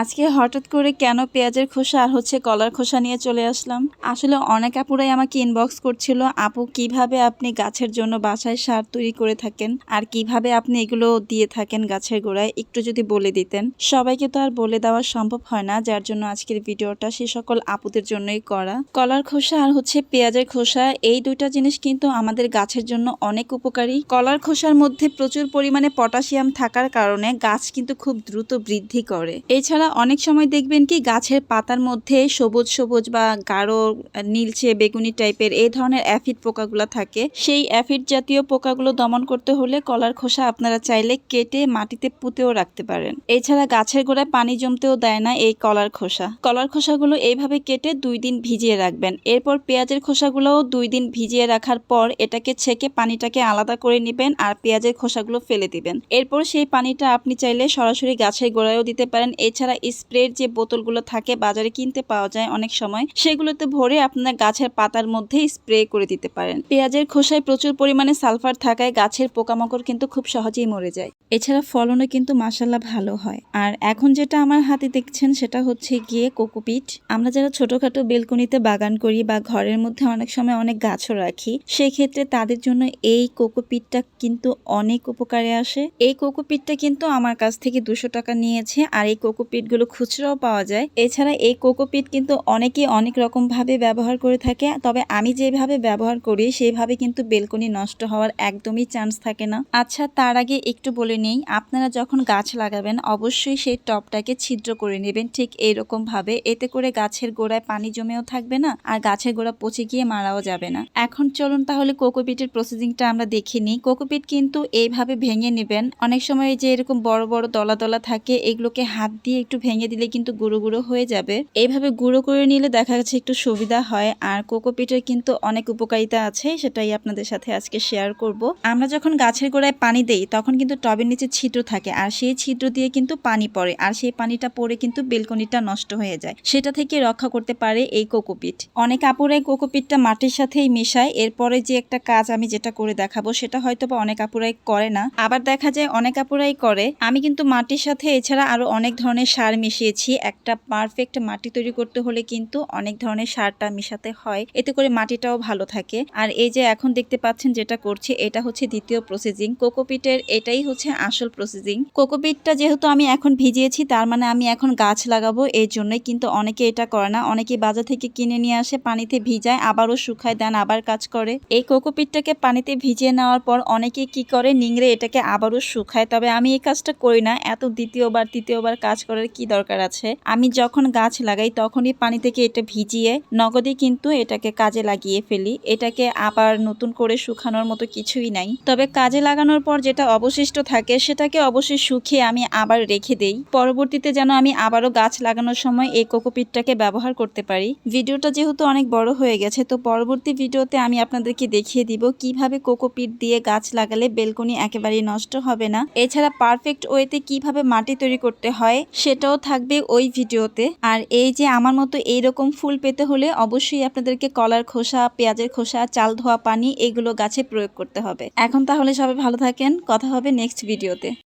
আজকে হঠাৎ করে কেন পেঁয়াজের খোসা আর হচ্ছে কলার খোসা নিয়ে চলে আসলাম? আসলে অনেক আপুরাই আমাকে ইনবক্স করছিল, আপু, কীভাবে আপনি গাছের জন্য বাসায় সার তৈরি করে থাকেন? আর কীভাবে আপনি এগুলো দিয়ে থাকেন গাছের গোড়ায়? একটু যদি বলে দিতেন। সবাইকে তো আর বলে দেওয়া সম্ভব হয় না, যার জন্য আজকের ভিডিওটা সে সকল আপুদের জন্যই করা। কলার খোসা আর হচ্ছে পেঁয়াজের খোসা, এই দুইটা জিনিস কিন্তু আমাদের গাছের জন্য অনেক উপকারী। কলার খোসার মধ্যে প্রচুর পরিমাণে পটাশিয়াম থাকার কারণে গাছ কিন্তু খুব দ্রুত বৃদ্ধি করে। এছাড়া অনেক সময় দেখবেন কি, গাছের পাতার মধ্যে সবুজ সবুজ বা গাঢ়, নীলচে, বেগুনি টাইপের এই ধরনের অ্যাফিড পোকাগুলো থাকে। সেই অ্যাফিড জাতীয় পোকাগুলো দমন করতে হলে কলার খোসা আপনারা চাইলে কেটে মাটিতে পুঁতেও রাখতে পারেন। এছাড়া গাছের গোড়ায় পানি জমতেও দেয় না এই কলার খোসা। কলার খোসাগুলো এইভাবে কেটে দুই দিন ভিজিয়ে রাখবেন। এরপর পেঁয়াজের খোসাগুলোও দুই দিন ভিজিয়ে রাখার পর এটাকে ছেঁকে পানিটাকে আলাদা করে নেবেন আর পেঁয়াজের খোসাগুলো ফেলে দিবেন। এরপর সেই পানিটা আপনি চাইলে সরাসরি গাছের গোড়ায়ও দিতে পারেন। এছাড়া স্প্রের যে বোতলগুলো থাকে বাজারে কিনতে পাওয়া যায় অনেক সময়, সেগুলোতে ভরে আপনার গাছের পাতার মধ্যে স্প্রে করে দিতে পারেন। পেঁয়াজের খোসায় প্রচুর পরিমাণে সালফার থাকায় গাছের পোকামাকড় কিন্তু খুব সহজেই মরে যায়। এছাড়া ফলনও কিন্তু মাসাল্লাহ ভালো হয়। আর এখন যেটা আমার হাতে দেখছেন সেটা হচ্ছে গিয়ে কোকোপিট আমরা যারা ছোটখাটো বেলকনিতে বাগান করি বা ঘরের মধ্যে অনেক সময় অনেক গাছও রাখি, সেক্ষেত্রে তাদের জন্য এই কোকোপিটটা কিন্তু অনেক উপকারে আসে। এই কোকোপিটটা কিন্তু আমার কাছ থেকে দুশো টাকা নিয়েছে, আর এই কোকোপিটগুলো খুচরাও পাওয়া যায়। এছাড়া এই কোকোপিট কিন্তু অনেকেই অনেক রকম ভাবে ব্যবহার করে থাকে। তবে আমি যেভাবে ব্যবহার করি সেইভাবে কিন্তু বেলকনি নষ্ট হওয়ার একদমই চান্স থাকে না। আচ্ছা তার আগে একটু বলে নেই, আপনারা যখন গাছ লাগাবেন, অবশ্যই সেই টবটাকে ছিদ্র করে নেবেন ঠিক এইরকম ভাবে এতে করে গাছের গোড়ায় পানি জমেও থাকবে না, আর গাছের গোড়া পচে গিয়ে মারাও যাবে না। এখন চলুন তাহলে কোকোপিটের প্রসেসিংটা আমরা দেখে নিই। কোকোপিট কিন্তু এইভাবে ভেঙে নেবেন। অনেক সময় যে এরকম বড় বড় দলা দলা থাকে, এগুলোকে হাত দিয়ে একটু ভেঙে দিলে কিন্তু গুঁড়ো গুঁড়ো হয়ে যাবে। এইভাবে গুঁড়ো করে নিলে দেখা যাচ্ছে একটু সুবিধা হয়। আর কোকোপিটের কিন্তু অনেক উপকারিতা আছে, সেটাই আপনাদের সাথে আজকে শেয়ার করব। আমরা যখন গাছের গোড়ায় পানি দেই, তখন কিন্তু টবের নিচে ছিদ্র থাকে আর সেই ছিদ্র দিয়ে কিন্তু পানি পড়ে আর সেই পানিটা পড়ে কিন্তু বেলকনিটা নষ্ট হয়ে যায়। সেটা থেকে রক্ষা করতে পারে এই কোকোপিট অনেক আপুরাই কোকোপিটটা মাটির সাথেই মেশায়। এরপরে যে একটা কাজ আমি যেটা করে দেখাবো, সেটা হয়তো বা অনেক আপুরাই করে না। আবার দেখা যায় অনেক আপুরাই করে। আমি কিন্তু মাটির সাথে এছাড়া আরও অনেক ধরনের সার মিশিয়েছি। একটা পারফেক্ট মাটি তৈরি করতে হলে কিন্তু অনেক ধরনের সারটা মিশাতে হয়। এতে করে মাটিটাও ভালো থাকে। আর এই যে এখন দেখতে পাচ্ছেন যেটা করছি, এটা হচ্ছে দ্বিতীয় প্রসেসিং কোকোপিটের এটাই হচ্ছে আসল প্রসেসিং কোকোপিটটা যেহেতু আমি এখন ভিজিয়েছি, তার মানে আমি এখন গাছ লাগাবো এই জন্যই কিন্তু অনেকে এটা করে না। অনেকে বাজার থেকে কিনে নিয়ে আসে, পানিতে ভিজায়, আবারও শুকায়, দেন আবার কাজ করে। এই কোকোপিটটাকে পানিতে ভিজিয়ে নেওয়ার পর অনেকে কি করে, নিংড়ে এটাকে আবারও শুকায়। তবে আমি এই কাজটা করি না। এত দ্বিতীয়বার, তৃতীয়বার কাজ করার কি দরকার আছে? আমি যখন গাছ লাগাই, তখনই পানি থেকে এটা ভিজিয়ে, নগদে কিন্তু এটাকে কাজে লাগিয়ে ফেলি। এটাকে আবার নতুন করে শুকানোর মতো কিছুই নাই। তবে কাজে লাগানোর পর যেটা অবশিষ্ট থাকে, সেটাকে অবশ্যই শুকিয়ে আমি আবার রেখে দেই। পরবর্তীতে যেন আমি আবারও গাছ লাগানোর সময় এই কোকোপিটটাকে ব্যবহার করতে পারি। ভিডিওটা যেহেতু অনেক বড় হয়ে গেছে, তো পরবর্তী ভিডিওতে আমি আপনাদেরকে দেখিয়ে দিব কীভাবে কোকোপিট দিয়ে গাছ লাগালে বেলকনি একেবারেই নষ্ট হবে না। এছাড়া পারফেক্ট ওয়েতে কীভাবে মাটি তৈরি করতে হয় সেটাও থাকবে ওই ভিডিওতে। আর এই যে আমার মতো এইরকম ফুল পেতে হলে অবশ্যই আপনাদেরকে কলার খোসা, পেঁয়াজের খোসা, চাল, ধোয়া, পানি এগুলো গাছে প্রয়োগ করতে হবে। এখন তাহলে সবাই ভালো থাকেন। কথা হবে নেক্সট ভিডিওতে